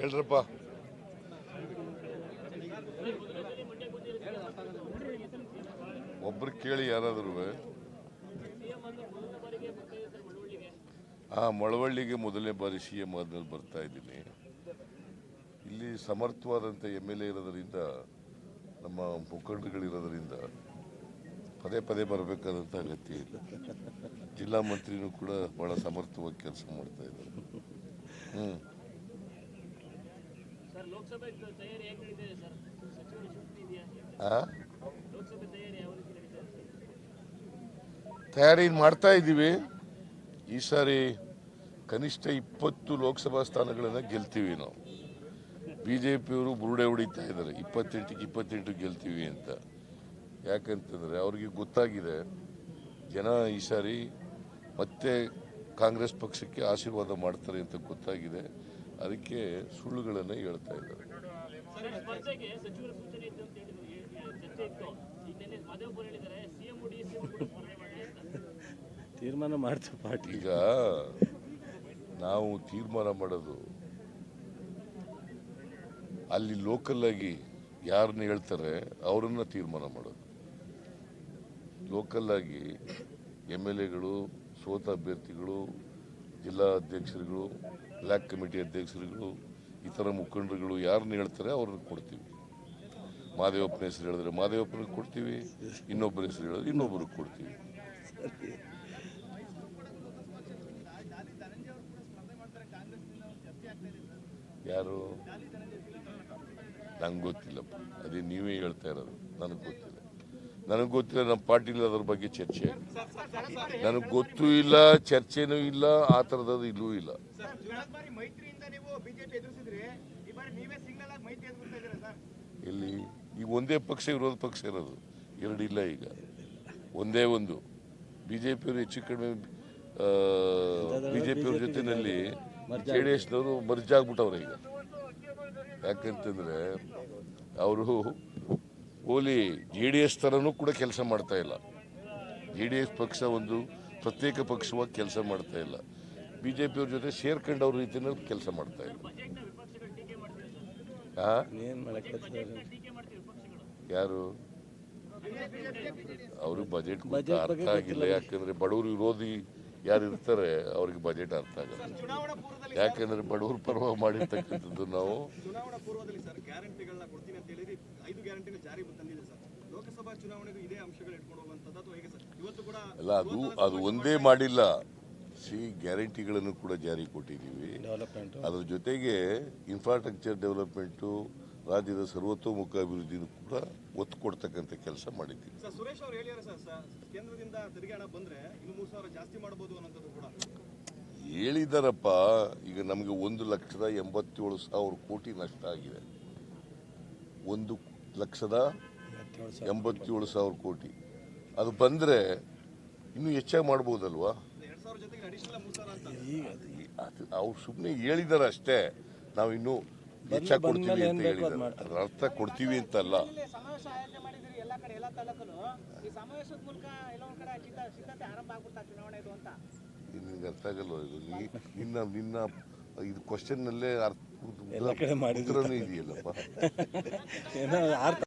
ಹೇಳ್ರಪ್ಪ. ಒಬ್ರು ಕೇಳಿ ಯಾರಾದರೂ ಆ ಮಳವಳ್ಳಿಗೆ ಮೊದಲನೇ ಬಾರಿ ಸಿ ಎಂ ಆದ್ಮೇಲೆ ಬರ್ತಾ ಇದ್ದೀನಿ. ಇಲ್ಲಿ ಸಮರ್ಥವಾದಂಥ ಎಂ ಎಲ್ ಎ ಇರೋದರಿಂದ, ನಮ್ಮ ಮುಖಂಡಗಳಿರೋದರಿಂದ ಪದೇ ಪದೇ ಬರಬೇಕಾದಂಥ ಅಗತ್ಯ ಇಲ್ಲ. ಜಿಲ್ಲಾ ಮಂತ್ರಿನೂ ಕೂಡ ಬಹಳ ಸಮರ್ಥವಾಗಿ ಕೆಲಸ ಮಾಡ್ತಾ ಇದ್ದಾರೆ. ಹ್ಞೂ ಸರ್ ಲೋಕಸಭೆ ತಯಾರಿ ಹೇಗೆ ನಡೀತಿದೆ ಸರ್ ಸಚಿವರು ಸೂಚನೆ ಇದೆಯಾ ಆ ಲೋಕಸಭೆ ತಯಾರಿ ಯಾವ ರೀತಿ ನಡೀತಾ ಇದೆ ತಯಾರಿ ಮಾಡ್ತಾ ಇದ್ದೀವಿ? ಈ ಸಾರಿ ಕನಿಷ್ಠ ಇಪ್ಪತ್ತು ಲೋಕಸಭಾ ಸ್ಥಾನಗಳನ್ನು ಗೆಲ್ತೀವಿ ನಾವು. ಬಿ ಜೆ ಪಿಯವರು ಬುರುಡೆ ಹೊಡಿತಾ ಇದ್ದಾರೆ. ಇಪ್ಪತ್ತೆಂಟಕ್ಕೆ ಇಪ್ಪತ್ತೆಂಟು ಗೆಲ್ತೀವಿ ಅಂತ. ಯಾಕಂತಂದ್ರೆ ಅವ್ರಿಗೆ ಗೊತ್ತಾಗಿದೆ ಜನ ಈ ಸಾರಿ ಮತ್ತೆ ಕಾಂಗ್ರೆಸ್ ಪಕ್ಷಕ್ಕೆ ಆಶೀರ್ವಾದ ಮಾಡ್ತಾರೆ ಅಂತ ಗೊತ್ತಾಗಿದೆ. ಅದಕ್ಕೆ ಸುಳ್ಳುಗಳನ್ನು ಹೇಳ್ತಾ ಇದ್ದಾರೆ. ತೀರ್ಮಾನ ಮಾಡ್ತೀವಿ ಪಾರ್ಟಿ ಈಗ ನಾವು ತೀರ್ಮಾನ ಮಾಡೋದು ಅಲ್ಲಿ ಲೋಕಲ್ ಆಗಿ ಯಾರನ್ನ ಹೇಳ್ತಾರೆ ಅವರನ್ನು ತೀರ್ಮಾನ ಮಾಡೋದು. ಲೋಕಲ್ ಆಗಿ ಎಂ ಎಲ್ ಎಗಳು ಸೋತ ಅಭ್ಯರ್ಥಿಗಳು ಜಿಲ್ಲಾ ಅಧ್ಯಕ್ಷರುಗಳು ಬ್ಲ್ಯಾಕ್ ಕಮಿಟಿ ಅಧ್ಯಕ್ಷರುಗಳು, ಇತರ ಮುಖಂಡರುಗಳು ಯಾರನ್ನ ಹೇಳ್ತಾರೆ ಅವ್ರನ್ನ ಕೊಡ್ತೀವಿ. ಮಾದೇವಪ್ಪನ ಹೆಸರು ಹೇಳಿದ್ರೆ ಮಾದೇವಪ್ಪನಿಗೆ ಕೊಡ್ತೀವಿ ಇನ್ನೊಬ್ಬರ ಹೆಸರು ಹೇಳಿದ್ರೆ ಇನ್ನೊಬ್ಬರಿಗೆ ಕೊಡ್ತೀವಿ. ಯಾರು? ನಂಗೆ ಗೊತ್ತಿಲ್ಲಪ್ಪ. ಅದೇ ನೀವೇ ಹೇಳ್ತಾ ಇರೋದು, ನನಗೆ ಗೊತ್ತಿಲ್ಲ. ನನಗೆ ಗೊತ್ತಿಲ್ಲ ನಮ್ಮ ಪಾರ್ಟಿಲಿ ಅದ್ರ ಬಗ್ಗೆ ಚರ್ಚೆ. ನನಗೆ ಗೊತ್ತೂ ಇಲ್ಲ, ಚರ್ಚೆನೂ ಇಲ್ಲ, ಆ ಥರದ್ದು ಇಲ್ಲೂ ಇಲ್ಲ. ಇಲ್ಲಿ ಈಗ ಒಂದೇ ಪಕ್ಷ ವಿರೋಧ ಪಕ್ಷ ಇರೋದು. ಎರಡಿಲ್ಲ ಈಗ. ಒಂದೇ ಒಂದು. ಬಿ ಜೆ ಪಿಯವರು ಹೆಚ್ಚು ಕಡಿಮೆ ಬಿ ಜೆ ಪಿಯವ್ರ ಜೊತೆಯಲ್ಲಿ ಜೆ ಡಿ ಎಸ್ನವರು ಮರ್ಜಾಗ್ಬಿಟ್ಟವ್ರೆ ಈಗ. ಯಾಕಂತಂದರೆ, ಅವರು ಓಲಿ ಜೆ ಡಿ ಎಸ್ ಥರನೂ ಕೂಡ ಕೆಲಸ ಮಾಡ್ತಾ ಇಲ್ಲ. ಜೆ ಡಿ ಎಸ್ ಪಕ್ಷ ಒಂದು ಪ್ರತ್ಯೇಕ ಪಕ್ಷವಾಗಿ ಕೆಲಸ ಮಾಡ್ತಾ ಇಲ್ಲ. ಬಿ ಜೆ ಪಿಯವ್ರ ಜೊತೆ ಸೇರ್ಕೊಂಡವ್ರ ರೀತಿಯಲ್ಲಿ ಕೆಲಸ ಮಾಡ್ತಾ ಇಲ್ಲ. ಯಾರು? ಅವ್ರಿಗೆ ಬಜೆಟ್ ಅರ್ಥ ಆಗಿಲ್ಲ. ಯಾಕಂದ್ರೆ ಬಡವರು ವಿರೋಧಿ ಯಾರು ಇರ್ತಾರೆ ಅವ್ರಿಗೆ ಬಜೆಟ್ ಅರ್ಥ ಆಗಲ್ಲ. ಯಾಕೆಂದ್ರೆ ಬಡವ್ರ ಪರವಾಗಿ ಮಾಡಿರ್ತಕ್ಕಂಥದ್ದು ನಾವು. ಚುನಾವಣಾ ಪೂರ್ವದಲ್ಲಿ ಸರ್ ಗ್ಯಾರಂಟಿಗಳನ್ನ ಕೊಡ್ತೀನಿ ಅಂತ ಹೇಳಿದ್ರಿ. ಐದು ಗ್ಯಾರಂಟಿನ ಜಾರಿ ತಂದಿದೆ ಸರ್. ಲೋಕಸಭಾ ಚುನಾವಣೆಗೂ ಇದೇ ಅಂಶಗಳು ಇಟ್ಕೊಂಡು ಹೋಗುವಂಥದ್ದು ಅಥವಾ ಹೇಗೆ ಸರ್? ಇವತ್ತು ಕೂಡ ಅಲ್ಲ ಅದು ಅದು ಒಂದೇ ಮಾಡಿಲ್ಲ. ಸಿ ಗ್ಯಾರಂಟಿಗಳನ್ನು ಕೂಡ ಜಾರಿ ಕೊಟ್ಟಿದ್ದೀವಿ. ಡೆವಲಪ್ಮೆಂಟು ಅದ್ರ ಜೊತೆಗೆ ಇನ್ಫ್ರಾಸ್ಟ್ರಕ್ಚರ್ ಡೆವಲಪ್ಮೆಂಟು ರಾಜ್ಯದ ಸರ್ವತೋಮುಖ ಅಭಿವೃದ್ಧಿನೂ ಕೂಡ ಒತ್ತು ಕೊಡ್ತಕ್ಕಂಥ ಕೆಲಸ ಮಾಡಿದ್ದೀವಿ. ಸರ್ ಸುರೇಶ್ ಅವ್ರು ಹೇಳಿದಾರೆ ಸರ್ ಸರ್ ಕೇಂದ್ರದಿಂದ ತೆರಿಗೆ ಹಣ ಬಂದ್ರೆ ಇನ್ನು ಮೂರು ಸಾವಿರ ಜಾಸ್ತಿ ಮಾಡಬಹುದು ಅನ್ನೋಂಥದ್ದು ಕೂಡ. ಹೇಳಿದಾರಪ್ಪ ಈಗ ನಮಗೆ ಒಂದು ಲಕ್ಷದ ಎಂಬತ್ತೇಳು ಸಾವಿರ ಕೋಟಿ ನಷ್ಟ ಆಗಿದೆ. ಒಂದು ಲಕ್ಷದ ಎಂಬತ್ತೇಳು ಸಾವಿರ ಕೋಟಿ. ಅದು ಬಂದರೆ ಇನ್ನೂ ಹೆಚ್ಚಾಗಿ ಮಾಡ್ಬೋದಲ್ವಾ? ಅವ್ರು ಸುಮ್ಮನೆ ಹೇಳಿದಾರೆ ಅಷ್ಟೇ. ನಾವು ಹೆಚ್ಚಾಗಿ ಕೊಡ್ತೀವಿ ಅಂತ ಹೇಳಿದ್ದಾರೆ. ಅದ್ರ ಅರ್ಥ ಕೊಡ್ತೀವಿ ಅಂತಲ್ಲ. ಇಲ್ಲಿ ಸಮಾವೇಶ ಆಯೋಜನೆ ಮಾಡಿದಿರಿ ಎಲ್ಲ ಕಡೆ ಎಲ್ಲ ತಾಲೂಕಲ್ಲೂ. ಈ ಸಮಾವೇಶದ ಮೂಲಕ ಎಲ್ಲ ಒಂದ್ ಕಡೆ ಆರಂಭ ಆಗ್ಬಿಡ್ತಾ ಚುನಾವಣೆ ಅಂತ. ಇದು ಅರ್ಥ ಆಗಲ್ಲ ಇದು. ನೀ- ನಿನ್ನ ನಿನ್ನ ಇದು ಕ್ವಶನ್ನಲ್ಲೇ ಅರ್ಥ ಎಲ್ಲ ಕಡೆ ಮಾಡಿದ್ರು. ಉತ್ತರನೂ ಇದೆಯಲ್ಲಪ್ಪ. ಏನೋ ಅರ್ಥ